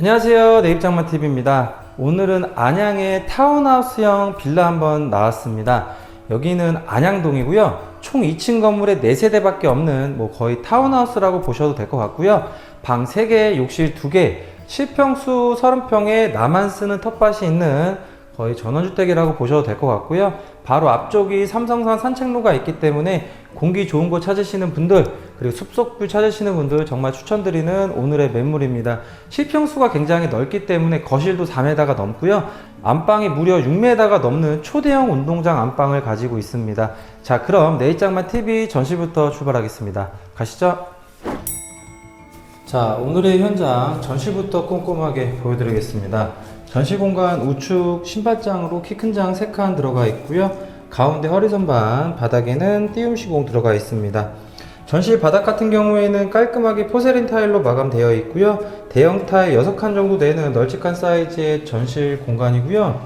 안녕하세요. 내입장만TV입니다. 오늘은 안양의 타운하우스형 빌라 한번 나왔습니다. 여기는 안양동이고요. 총 2층 건물에 4세대밖에 없는 뭐 거의 타운하우스라고 보셔도 될 것 같고요. 방 3개, 욕실 2개, 실평수 30평에 나만 쓰는 텃밭이 있는 거의 전원주택이라고 보셔도 될 것 같고요. 바로 앞쪽이 삼성산 산책로가 있기 때문에 공기 좋은 곳 찾으시는 분들 그리고 숲속뷰 찾으시는 분들 정말 추천드리는 오늘의 매물입니다. 실평수가 굉장히 넓기 때문에 거실도 4m가 넘고요. 안방이 무려 6m가 넘는 초대형 운동장 안방을 가지고 있습니다. 자 그럼 내일장만 TV 전시부터 출발하겠습니다. 가시죠. 자, 오늘의 현장 전시부터 꼼꼼하게 보여드리겠습니다. 전시 공간 우측 신발장으로 키 큰 장 3칸 들어가 있고요. 가운데 허리 선반, 바닥에는 띄움 시공 들어가 있습니다. 전시 바닥 같은 경우에는 깔끔하게 포세린 타일로 마감되어 있고요. 대형 타일 6칸 정도 되는 널찍한 사이즈의 전실 공간이고요.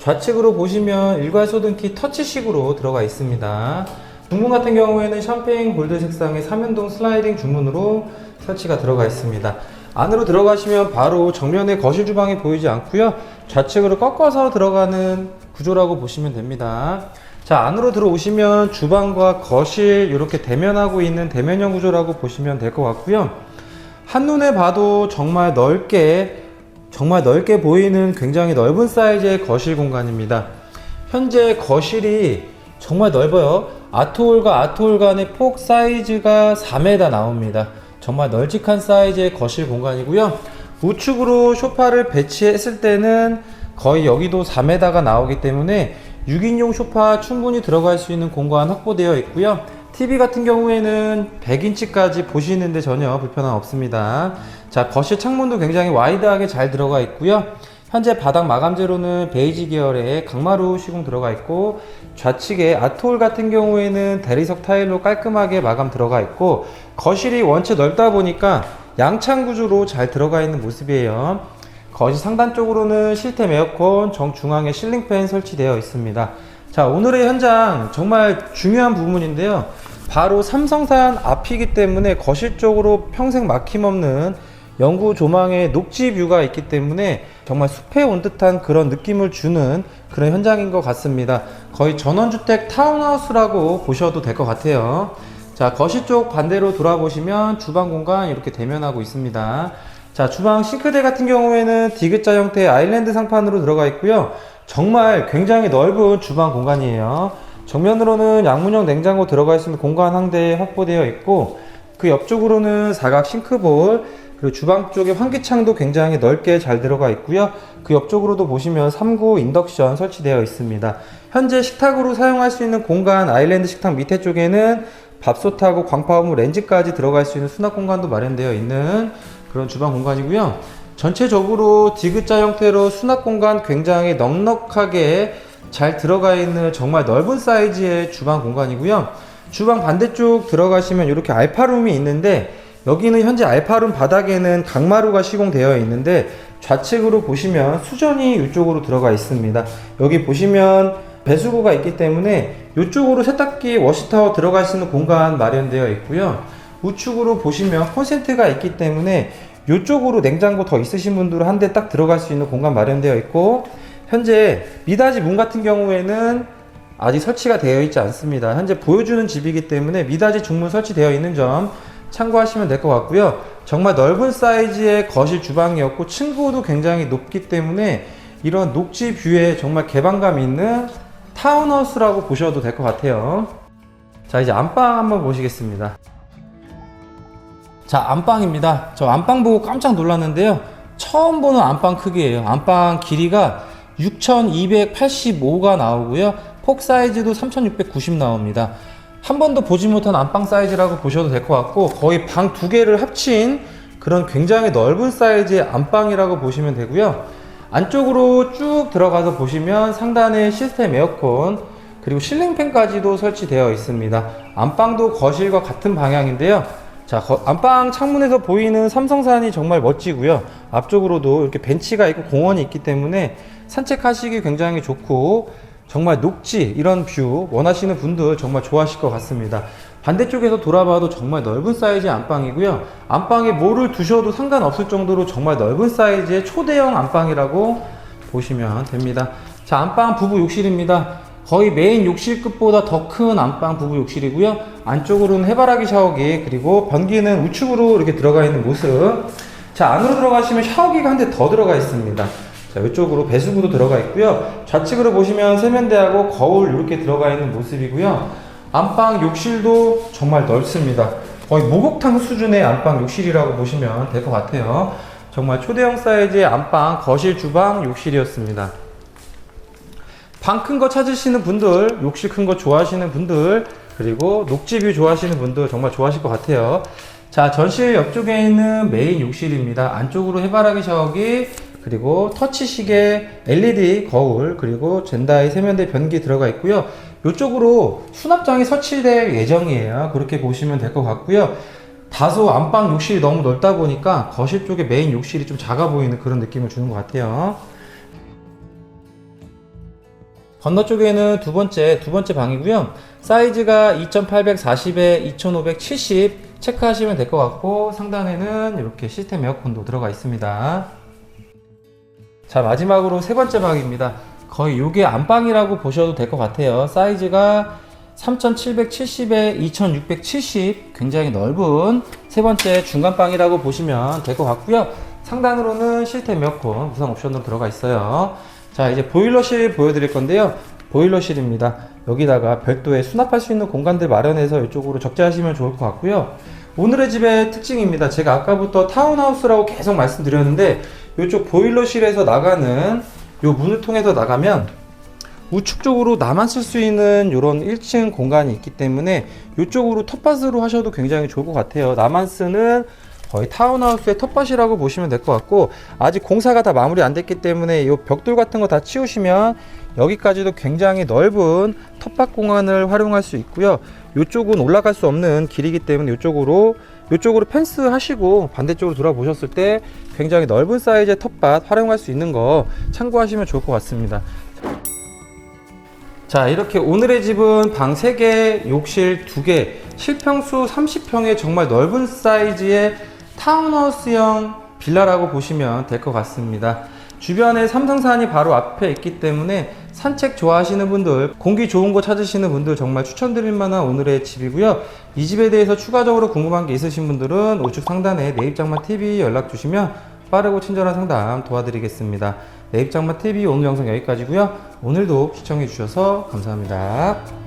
좌측으로 보시면 일괄 소등키 터치식으로 들어가 있습니다. 중문 같은 경우에는 샴페인 골드 색상의 3연동 슬라이딩 중문으로 설치가 들어가 있습니다. 안으로 들어가시면 바로 정면에 거실 주방이 보이지 않고요. 좌측으로 꺾어서 들어가는 구조라고 보시면 됩니다. 자, 안으로 들어오시면 주방과 거실 이렇게 대면하고 있는 대면형 구조라고 보시면 될 것 같고요. 한눈에 봐도 정말 넓게 정말 넓게 보이는 굉장히 넓은 사이즈의 거실 공간입니다. 현재 거실이 정말 넓어요. 아트홀과 아트홀 간의 폭 사이즈가 4m 나옵니다. 정말 널찍한 사이즈의 거실 공간이고요. 우측으로 소파를 배치했을 때는 거의 여기도 4m가 나오기 때문에 6인용 소파 충분히 들어갈 수 있는 공간 확보되어 있고요. TV 같은 경우에는 100인치까지 보시는데 전혀 불편함 없습니다. 자, 거실 창문도 굉장히 와이드하게 잘 들어가 있고요. 현재 바닥 마감재로는 베이지 계열의 강마루 시공 들어가 있고 좌측에 아트홀 같은 경우에는 대리석 타일로 깔끔하게 마감 들어가 있고 거실이 원체 넓다 보니까 양창 구조로 잘 들어가 있는 모습이에요. 거실 상단 쪽으로는 시스템 에어컨 정중앙에 실링팬 설치되어 있습니다. 자, 오늘의 현장 정말 중요한 부분인데요. 바로 삼성산 앞이기 때문에 거실 쪽으로 평생 막힘 없는 영구 조망의 녹지 뷰가 있기 때문에 정말 숲에 온 듯한 그런 느낌을 주는 그런 현장인 것 같습니다. 거의 전원주택 타운하우스라고 보셔도 될 것 같아요. 자, 거실 쪽 반대로 돌아보시면 주방 공간 이렇게 대면하고 있습니다. 자, 주방 싱크대 같은 경우에는 디귿자 형태의 아일랜드 상판으로 들어가 있고요. 정말 굉장히 넓은 주방 공간이에요. 정면으로는 양문형 냉장고 들어가 있으면 공간 항대 확보되어 있고 그 옆쪽으로는 사각 싱크볼 그리고 주방 쪽에 환기창도 굉장히 넓게 잘 들어가 있고요. 그 옆쪽으로도 보시면 3구 인덕션 설치되어 있습니다. 현재 식탁으로 사용할 수 있는 공간 아일랜드 식탁 밑에 쪽에는 밥솥하고 광파오물 렌즈까지 들어갈 수 있는 수납 공간도 마련되어 있는 그런 주방 공간이고요. 전체적으로 디귿자 형태로 수납 공간 굉장히 넉넉하게 잘 들어가 있는 정말 넓은 사이즈의 주방 공간이고요. 주방 반대쪽 들어가시면 이렇게 알파룸이 있는데 여기는 현재 알파룸 바닥에는 강마루가 시공되어 있는데 좌측으로 보시면 수전이 이쪽으로 들어가 있습니다. 여기 보시면 배수구가 있기 때문에 이쪽으로 세탁기 워시타워 들어갈 수 있는 공간 마련되어 있고요. 우측으로 보시면 콘센트가 있기 때문에 이쪽으로 냉장고 더 있으신 분들은 한 대 딱 들어갈 수 있는 공간 마련되어 있고 현재 미닫이 문 같은 경우에는 아직 설치가 되어 있지 않습니다. 현재 보여주는 집이기 때문에 미닫이 중문 설치되어 있는 점 참고하시면 될 것 같고요. 정말 넓은 사이즈의 거실 주방이었고 층고도 굉장히 높기 때문에 이런 녹지 뷰에 정말 개방감 있는 타운하우스라고 보셔도 될 것 같아요. 자 이제 안방 한번 보시겠습니다. 자 안방입니다. 저 안방 보고 깜짝 놀랐는데요. 처음 보는 안방 크기예요. 안방 길이가 6285가 나오고요. 폭 사이즈도 3690 나옵니다. 한 번도 보지 못한 안방 사이즈라고 보셔도 될 것 같고 거의 방 두 개를 합친 그런 굉장히 넓은 사이즈의 안방이라고 보시면 되고요. 안쪽으로 쭉 들어가서 보시면 상단에 시스템 에어컨 그리고 실링팬까지도 설치되어 있습니다. 안방도 거실과 같은 방향인데요. 자, 거- 안방 창문에서 보이는 삼성산이 정말 멋지고요. 앞쪽으로도 이렇게 벤치가 있고 공원이 있기 때문에 산책하시기 굉장히 좋고 정말 녹지 이런 뷰 원하시는 분들 정말 좋아하실 것 같습니다. 반대쪽에서 돌아봐도 정말 넓은 사이즈의 안방이고요. 안방에 뭐를 두셔도 상관없을 정도로 정말 넓은 사이즈의 초대형 안방이라고 보시면 됩니다. 자, 안방 부부 욕실입니다. 거의 메인 욕실급보다 더 큰 안방 부부 욕실이고요. 안쪽으로는 해바라기 샤워기 그리고 변기는 우측으로 이렇게 들어가 있는 모습. 자, 안으로 들어가시면 샤워기가 한 대 더 들어가 있습니다. 자, 이쪽으로 배수구도 들어가 있고요. 좌측으로 보시면 세면대하고 거울 이렇게 들어가 있는 모습이고요. 안방 욕실도 정말 넓습니다. 거의 목욕탕 수준의 안방 욕실이라고 보시면 될 것 같아요. 정말 초대형 사이즈의 안방, 거실, 주방, 욕실이었습니다. 방 큰 거 찾으시는 분들, 욕실 큰 거 좋아하시는 분들, 그리고 녹지뷰 좋아하시는 분들 정말 좋아하실 것 같아요. 자, 전실 옆쪽에 있는 메인 욕실입니다. 안쪽으로 해바라기 샤워기, 그리고 터치 시계, LED 거울, 그리고 젠다이 세면대 변기 들어가 있고요. 이쪽으로 수납장이 설치될 예정이에요. 그렇게 보시면 될 것 같고요. 다소 안방 욕실이 너무 넓다 보니까 거실 쪽에 메인 욕실이 좀 작아 보이는 그런 느낌을 주는 것 같아요. 건너쪽에는 두 번째, 두 번째 방이고요. 사이즈가 2840에 2570 체크하시면 될 것 같고, 상단에는 이렇게 시스템 에어컨도 들어가 있습니다. 자, 마지막으로 세 번째 방입니다. 거의 요게 안방이라고 보셔도 될 것 같아요. 사이즈가 3770에 2670 굉장히 넓은 세 번째 중간방이라고 보시면 될 것 같고요. 상단으로는 시스템 에어컨 무상 옵션으로 들어가 있어요. 자, 이제 보일러실 보여드릴 건데요. 보일러실입니다. 여기다가 별도의 수납할 수 있는 공간들 마련해서 이쪽으로 적재하시면 좋을 것 같고요. 오늘의 집의 특징입니다. 제가 아까부터 타운하우스라고 계속 말씀드렸는데 이쪽 보일러실에서 나가는 요 문을 통해서 나가면 우측 쪽으로 나만 쓸 수 있는 이런 1층 공간이 있기 때문에 이쪽으로 텃밭으로 하셔도 굉장히 좋을 것 같아요. 나만 쓰는 거의 타운하우스의 텃밭이라고 보시면 될 것 같고 아직 공사가 다 마무리 안 됐기 때문에 이 벽돌 같은 거 다 치우시면 여기까지도 굉장히 넓은 텃밭 공간을 활용할 수 있고요. 이쪽은 올라갈 수 없는 길이기 때문에 이쪽으로 이쪽으로 펜스 하시고 반대쪽으로 돌아보셨을 때 굉장히 넓은 사이즈의 텃밭 활용할 수 있는 거 참고하시면 좋을 것 같습니다. 자 이렇게 오늘의 집은 방 3개, 욕실 2개, 실평수 30평의 정말 넓은 사이즈의 타운하우스형 빌라라고 보시면 될 것 같습니다. 주변에 삼성산이 바로 앞에 있기 때문에 산책 좋아하시는 분들, 공기 좋은 곳 찾으시는 분들 정말 추천드릴 만한 오늘의 집이고요. 이 집에 대해서 추가적으로 궁금한 게 있으신 분들은 우측 상단에 내 입장만 TV 연락 주시면 빠르고 친절한 상담 도와드리겠습니다. 내 입장만 TV 오늘 영상 여기까지고요. 오늘도 시청해 주셔서 감사합니다.